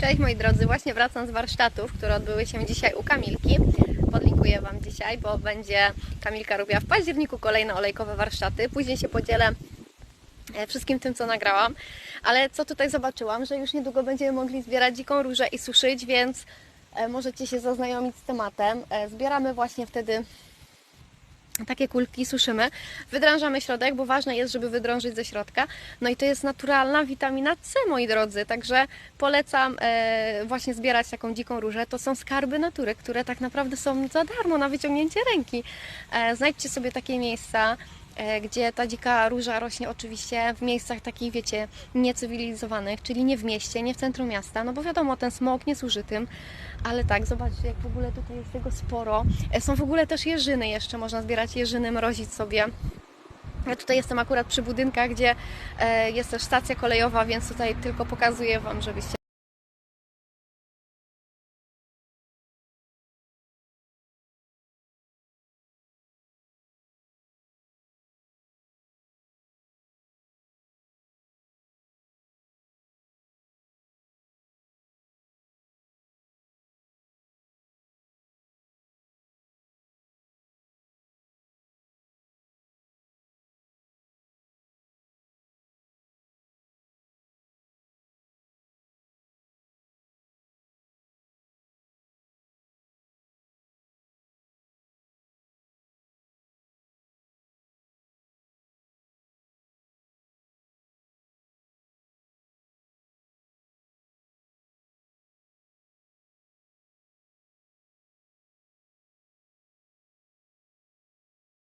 Cześć moi drodzy, właśnie wracam z warsztatów, które odbyły się dzisiaj u Kamilki. Podlinkuję Wam dzisiaj, bo będzie Kamilka robiła w październiku kolejne olejkowe warsztaty. Później się podzielę e, wszystkim tym, co nagrałam. Ale co tutaj zobaczyłam, że już niedługo będziemy mogli zbierać dziką różę i suszyć, więc e, możecie się zaznajomić z tematem. E, Zbieramy właśnie wtedy takie kulki suszymy, wydrążamy środek, bo ważne jest, żeby wydrążyć ze środka. No i to jest naturalna witamina C, moi drodzy, także polecam e, właśnie zbierać taką dziką różę. To są skarby natury, które tak naprawdę są za darmo na wyciągnięcie ręki. E, znajdźcie sobie takie miejsca, gdzie ta dzika róża rośnie oczywiście w miejscach takich, wiecie, niecywilizowanych, czyli nie w mieście, nie w centrum miasta, no bo wiadomo, ten smog nie służy tym, ale tak, zobaczcie, jak w ogóle tutaj jest tego sporo. E, Są w ogóle też jeżyny jeszcze, można zbierać jeżyny, mrozić sobie. Ja tutaj jestem akurat przy budynkach, gdzie e, jest też stacja kolejowa, więc tutaj tylko pokazuję Wam, żebyście